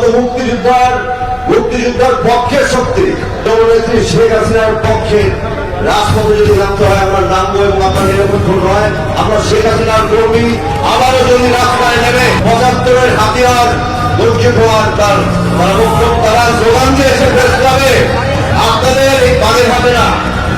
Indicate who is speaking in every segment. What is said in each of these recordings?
Speaker 1: তো মুক্তিযোদ্ধার মুক্তিযোদ্ধার পক্ষের শক্তি। জননেত্রী শেখ হাসিনার পক্ষে রাজপথে যদি নামতে হয়, আমরা এবং নিরপেক্ষ নয় আমরা শেখ হাসিনার কর্মী আবারও যদি রাস্তায় নেবে পঁচাত্তরের হাতিয়ার ধৈর্য হওয়ার তার তারা দিয়েছে আপনাদের এই হবে না,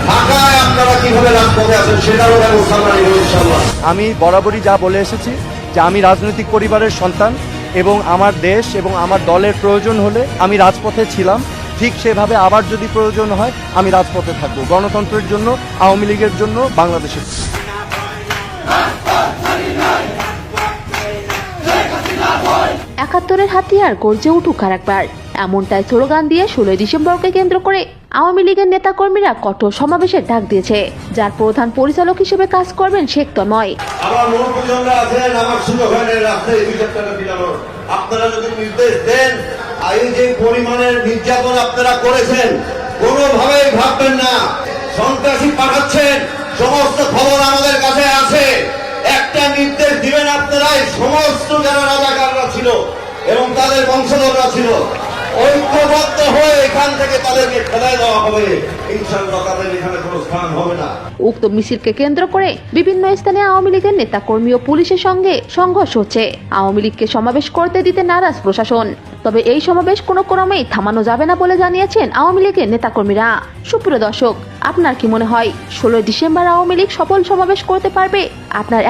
Speaker 1: ঢাকায় আপনারা কীভাবে রাজপথে আছেন সেটারও ব্যবস্থা আমরা নিব ইনশাল্লাহ
Speaker 2: আমি বরাবরই যা বলে এসেছি, যে আমি রাজনৈতিক পরিবারের সন্তান এবং আমার দেশ এবং আমার দলের প্রয়োজন হলে আমি রাজপথে ছিলাম। ঠিক সেভাবে আবার যদি প্রয়োজন হয়, আমি রাজপথে থাকব। গণতন্ত্রের জন্য, আওয়ামী লীগের জন্য, বাংলাদেশের
Speaker 3: একাত্তরের হাতিয়ার গর্জে উঠুক আর একবার এমনটাই স্লোগান দিয়ে ষোলোই ডিসেম্বরকে কেন্দ্র করে আওয়ামী লীগের নেতাকর্মীরা কঠোর সমাবেশের ডাক দিয়েছে, যার প্রধান পরিচালক হিসেবে কাজ করবেন শেখ
Speaker 1: বিলানোর আপনারা যদি নির্দেশ দেন, এই যে পরিমাণের নির্যাতন আপনারা করেছেন, কোনোভাবেই ভাববেন না। সন্ত্রাসী পাঠাচ্ছেন, সমস্ত খবর আমাদের কাছে আছে। একটা নির্দেশ দিবেন আপনারা এই সমস্ত যারা রাজাকাররা ছিল এবং তাদের বংশধররা ছিল।
Speaker 3: উক্ত মিছিলকে কেন্দ্র করে বিভিন্ন স্থানে আওয়ামী লীগের নেতাকর্মী ও পুলিশের সঙ্গে সংঘর্ষ হচ্ছে। আওয়ামী লীগকে সমাবেশ করতে দিতে নারাজ প্রশাসন। তবে এই সমাবেশ কোনো ক্রমেই থামানো যাবে না বলে জানিয়েছেন আওয়ামী লীগের নেতাকর্মীরা। সুপ্রিয় দর্শক, আপনার কি মনে হয়, ষোলোই ডিসেম্বর আওয়ামী লীগ সফল সমাবেশ করতে পারবে? আপনার